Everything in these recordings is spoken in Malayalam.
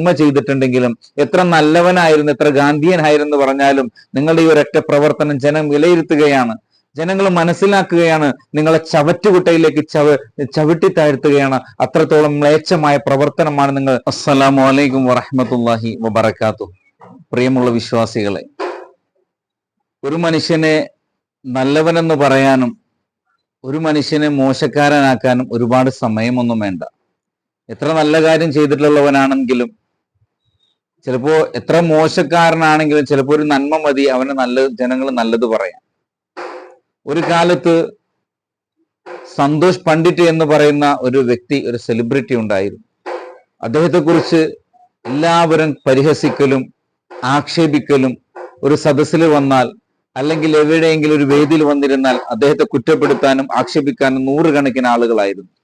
നന്മ ചെയ്തിട്ടുണ്ടെങ്കിലും എത്ര നല്ലവനായിരുന്നു എത്ര ഗാന്ധിയനായിരുന്നു പറഞ്ഞാലും നിങ്ങളുടെ ഈ ഒരൊറ്റ പ്രവർത്തനം ജനം വിലയിരുത്തുകയാണ്. ജനങ്ങൾ മനസ്സിലാക്കുകയാണ് നിങ്ങളെ ചവറ്റുകുട്ടയിലേക്ക് ചവ ചവിട്ടി താഴ്ത്തുകയാണ്. അത്രത്തോളം മ്ലേച്ഛമായ പ്രവർത്തനമാണ് നിങ്ങൾ. അസ്സലാമു അലൈക്കും വറഹമത്തല്ലാഹി വബറകാതുഹു. പ്രിയമുള്ള വിശ്വാസികളെ ഒരു മനുഷ്യനെ നല്ലവനെന്ന് പറയാനും ഒരു മനുഷ്യനെ മോശക്കാരനാക്കാനും ഒരുപാട് സമയമൊന്നും വേണ്ട. എത്ര നല്ല കാര്യം ചെയ്തിട്ടുള്ളവനാണെങ്കിലും ചിലപ്പോ എത്ര മോശക്കാരനാണെങ്കിലും ചിലപ്പോ ഒരു നന്മ മതി അവന് നല്ല ജനങ്ങൾ നല്ലത് പറയാം. ഒരു കാലത്ത് സന്തോഷ് പണ്ഡിറ്റ് എന്ന് പറയുന്ന ഒരു വ്യക്തി ഒരു സെലിബ്രിറ്റി ഉണ്ടായിരുന്നു. അദ്ദേഹത്തെ കുറിച്ച് എല്ലാവരും പരിഹസിക്കലും ആക്ഷേപിക്കലും ഒരു സദസ്സിൽ വന്നാൽ അല്ലെങ്കിൽ എവിടെയെങ്കിലും ഒരു വേദിയിൽ വന്നിരുന്നാൽ അദ്ദേഹത്തെ കുറ്റപ്പെടുത്താനും ആക്ഷേപിക്കാനും നൂറുകണക്കിന് ആളുകളായിരുന്നു.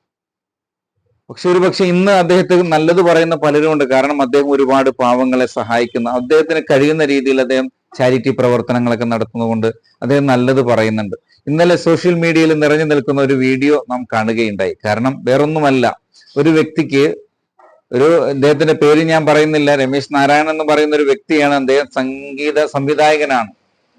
പക്ഷെ ഒരു പക്ഷെ ഇന്ന് അദ്ദേഹത്തെ നല്ലത് പറയുന്ന പലരും ഉണ്ട്. കാരണം അദ്ദേഹം ഒരുപാട് പാവങ്ങളെ സഹായിക്കുന്ന. അദ്ദേഹത്തിന് കഴിയുന്ന രീതിയിൽ അദ്ദേഹം ചാരിറ്റി പ്രവർത്തനങ്ങളൊക്കെ നടത്തുന്നതുകൊണ്ട് അദ്ദേഹം നല്ലത് പറയുന്നുണ്ട്. ഇന്നലെ സോഷ്യൽ മീഡിയയിൽ നിറഞ്ഞു നിൽക്കുന്ന ഒരു വീഡിയോ നാം കാണുകയുണ്ടായി. കാരണം വേറൊന്നുമല്ല ഒരു വ്യക്തിക്ക് ഒരു അദ്ദേഹത്തിന്റെ പേര് ഞാൻ പറയുന്നില്ല രമേശ് നാരായണൻ എന്ന് പറയുന്ന ഒരു വ്യക്തിയാണ് അദ്ദേഹം സംഗീത സംവിധായകനാണ്.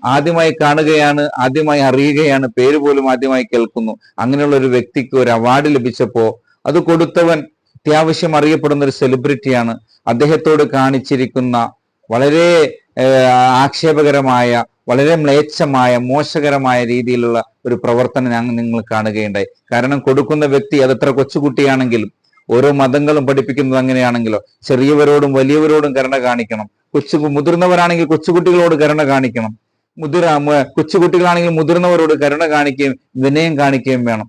ആദ്യമായി കാണുകയാണ് ആദ്യമായി അറിയുകയാണ് പേര് പോലും ആദ്യമായി കേൾക്കുന്നു. അങ്ങനെയുള്ള ഒരു വ്യക്തിക്ക് ഒരു അവാർഡ് ലഭിച്ചപ്പോ അത് കൊടുത്തവൻ അത്യാവശ്യം അറിയപ്പെടുന്ന ഒരു സെലിബ്രിറ്റിയാണ് അദ്ദേഹത്തോട് കാണിച്ചിരിക്കുന്ന വളരെ ആക്ഷേപകരമായ വളരെ മ്ലേച്ഛമായ മോശകരമായ രീതിയിലുള്ള ഒരു പ്രവർത്തനം ഞങ്ങൾ നിങ്ങൾ കാണുകയുണ്ടായി. കാരണം കൊടുക്കുന്ന വ്യക്തി അതെത്ര കൊച്ചുകുട്ടിയാണെങ്കിലും ഓരോ മതങ്ങളും പഠിപ്പിക്കുന്നത് അങ്ങനെയാണെങ്കിലോ ചെറിയവരോടും വലിയവരോടും കരുണ കാണിക്കണം. കൊച്ചു മുതിർന്നവരാണെങ്കിൽ കൊച്ചുകുട്ടികളോട് കരുണ കാണിക്കണം. മുതിർ കൊച്ചുകുട്ടികളാണെങ്കിൽ മുതിർന്നവരോട് കരുണ കാണിക്കുകയും വിനയം കാണിക്കുകയും വേണം.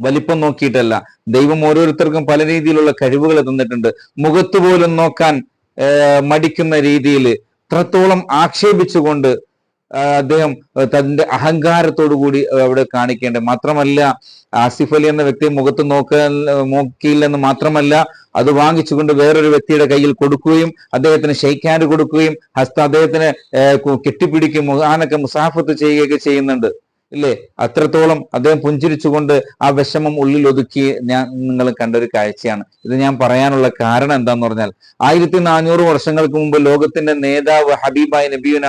വലിപ്പം നോക്കിയിട്ടല്ല. ദൈവം ഓരോരുത്തർക്കും പല രീതിയിലുള്ള കഴിവുകൾ തന്നിട്ടുണ്ട്. മുഖത്ത് പോലും നോക്കാൻ മടിക്കുന്ന രീതിയിൽ ഇത്രത്തോളം ആക്ഷേപിച്ചുകൊണ്ട് അദ്ദേഹം തന്റെ അഹങ്കാരത്തോടു കൂടി അവിടെ കാണിക്കേണ്ടത് മാത്രമല്ല ആസിഫ് അലി എന്ന വ്യക്തി മുഖത്ത് നോക്കാൻ നോക്കിയില്ലെന്ന് മാത്രമല്ല അത് വാങ്ങിച്ചുകൊണ്ട് വേറൊരു വ്യക്തിയുടെ കയ്യിൽ കൊടുക്കുകയും അദ്ദേഹത്തിന് ഷെയ്ക്കാൻഡ് കൊടുക്കുകയും ഹസ്ത അദ്ദേഹത്തിന് കെട്ടിപ്പിടിക്കുകയും മുഖാനൊക്കെ മുസാഫത്ത് ചെയ്യുകയൊക്കെ ചെയ്യുന്നുണ്ട്. ഇല്ലേ? അത്രത്തോളം അദ്ദേഹം പുഞ്ചിരിച്ചുകൊണ്ട് ആ വിഷമം ഉള്ളിൽ ഒതുക്കി ഞാൻ നിങ്ങൾ കണ്ട ഒരു കാഴ്ചയാണ്. ഇത് ഞാൻ പറയാനുള്ള കാരണം എന്താന്ന് പറഞ്ഞാൽ ആയിരത്തി നാനൂറ് വർഷങ്ങൾക്ക് മുമ്പ് ലോകത്തിന്റെ നേതാവ് ഹബീബായ് നബീന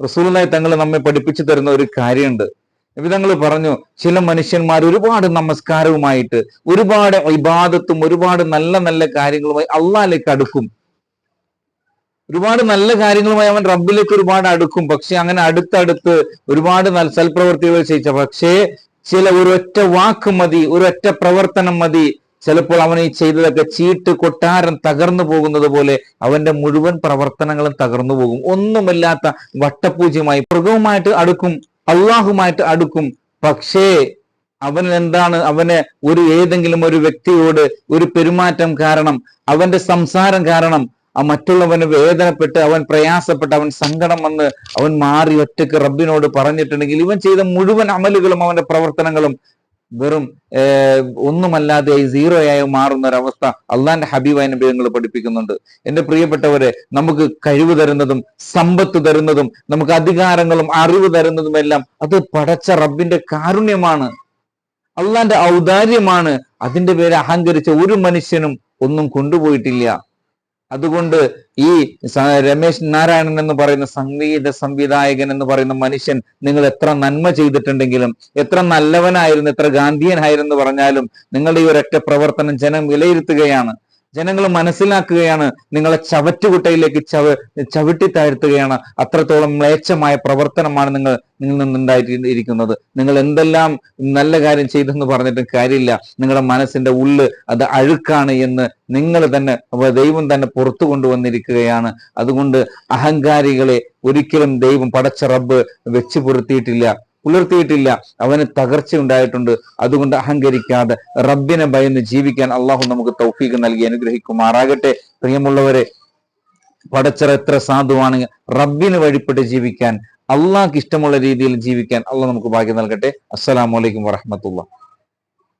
റസൂലായി തങ്ങൾ നമ്മെ പഠിപ്പിച്ചു തരുന്ന ഒരു കാര്യമുണ്ട്. വിധങ്ങൾ പറഞ്ഞു ചില മനുഷ്യന്മാർ ഒരുപാട് നമസ്കാരവുമായിട്ട് ഒരുപാട് ഇബാദത്തും ഒരുപാട് നല്ല നല്ല കാര്യങ്ങളുമായി അള്ളാലേക്ക് അടുക്കും. ഒരുപാട് നല്ല കാര്യങ്ങളുമായി അവൻ റബ്ബിലേക്ക് ഒരുപാട് അടുക്കും. പക്ഷെ അങ്ങനെ അടുത്തടുത്ത് ഒരുപാട് സൽപ്രവർത്തികൾ ചെയ്യിച്ച. പക്ഷേ ചില ഒരൊറ്റ വാക്ക് മതി ഒരൊറ്റ പ്രവർത്തനം മതി. ചിലപ്പോൾ അവൻ ഈ ചെയ്തതൊക്കെ ചീട്ട് കൊട്ടാരം തകർന്നു പോകുന്നത് പോലെ അവന്റെ മുഴുവൻ പ്രവർത്തനങ്ങളും തകർന്നു പോകും. ഒന്നുമില്ലാത്ത വട്ടപൂജ്യമായി മൃഗവുമായിട്ട് അടുക്കും അള്ളാഹുമായിട്ട് അടുക്കും. പക്ഷേ അവൻ എന്താണ്? അവന് ഒരു ഏതെങ്കിലും ഒരു വ്യക്തിയോട് ഒരു പെരുമാറ്റം കാരണം അവന്റെ സംസാരം കാരണം ആ മറ്റുള്ളവന് വേദനപ്പെട്ട് അവൻ പ്രയാസപ്പെട്ട് അവൻ സങ്കടം വന്ന് അവൻ മാറി ഒറ്റയ്ക്ക് റബ്ബിനോട് പറഞ്ഞിട്ടുണ്ടെങ്കിൽ ഇവൻ ചെയ്ത മുഴുവൻ അമലുകളും അവന്റെ പ്രവർത്തനങ്ങളും വെറും ഒന്നുമല്ലാതെ സീറോ ആയി മാറുന്ന ഒരവസ്ഥ അള്ളാന്റെ ഹബീബായ നബിയങ്ങൾ പഠിപ്പിക്കുന്നുണ്ട്. എന്റെ പ്രിയപ്പെട്ടവരെ നമുക്ക് കഴിവ് തരുന്നതും സമ്പത്ത് തരുന്നതും നമുക്ക് അധികാരങ്ങളും അറിവ് തരുന്നതും എല്ലാം അത് പടച്ച റബ്ബിന്റെ കാരുണ്യമാണ്. അള്ളാന്റെ ഔദാര്യമാണ്. അതിന്റെ പേര് അഹങ്കരിച്ച ഒരു മനുഷ്യനും ഒന്നും കൊണ്ടുപോയിട്ടില്ല. അതുകൊണ്ട് ഈ രമേശ് നാരായണൻ എന്ന് പറയുന്ന സംഗീത സംവിധായകൻ എന്ന് പറയുന്ന മനുഷ്യൻ നിങ്ങൾ എത്ര നന്മ ചെയ്തിട്ടുണ്ടെങ്കിലും എത്ര നല്ലവനായിരുന്നു എത്ര ഗാന്ധിയനായിരുന്നു പറഞ്ഞാലും നിങ്ങളുടെ ഈ ഒരൊറ്റ പ്രവർത്തനം ജനം വിലയിരുത്തുകയാണ്. ജനങ്ങൾ മനസ്സിലാക്കുകയാണ് നിങ്ങളെ ചവറ്റുകുട്ടയിലേക്ക് ചവ ചവിട്ടി താഴ്ത്തുകയാണ്. അത്രത്തോളം മ്ലേച്ഛമായ പ്രവർത്തനമാണ് നിങ്ങൾ നിങ്ങളിൽ നിന്നുണ്ടായിരിക്കുന്നത് നിങ്ങൾ എന്തെല്ലാം നല്ല കാര്യം ചെയ്തെന്ന് പറഞ്ഞിട്ട് കാര്യമില്ല. നിങ്ങളുടെ മനസ്സിന്റെ ഉള്ള് അത് അഴുക്കാണ് എന്ന് നിങ്ങൾ തന്നെ ദൈവം തന്നെ പുറത്തു കൊണ്ടുവന്നിരിക്കുകയാണ്. അതുകൊണ്ട് അഹങ്കാരികളെ ഒരിക്കലും ദൈവം പടച്ച റബ്ബ് വെച്ചു പുലർത്തിയിട്ടില്ല പുലർത്തിയിട്ടില്ല അവന് തകർച്ച ഉണ്ടായിട്ടുണ്ട്. അതുകൊണ്ട് അഹങ്കരിക്കാതെ റബ്ബിനെ ഭയന്ന് ജീവിക്കാൻ അള്ളാഹു നമുക്ക് തൗഫീഖ് നൽകി അനുഗ്രഹിക്കുമാറാകട്ടെ. പ്രിയമുള്ളവരെ പടച്ചറ എത്ര സാധുവാണെങ്കിൽ റബ്ബിന് വഴിപ്പെട്ട് ജീവിക്കാൻ അള്ളാഹ്ക്ക് ഇഷ്ടമുള്ള രീതിയിൽ ജീവിക്കാൻ അള്ളാഹ് നമുക്ക് ഭാഗ്യം നൽകട്ടെ. അസ്സലാമു അലൈക്കും വറഹമത്തുള്ള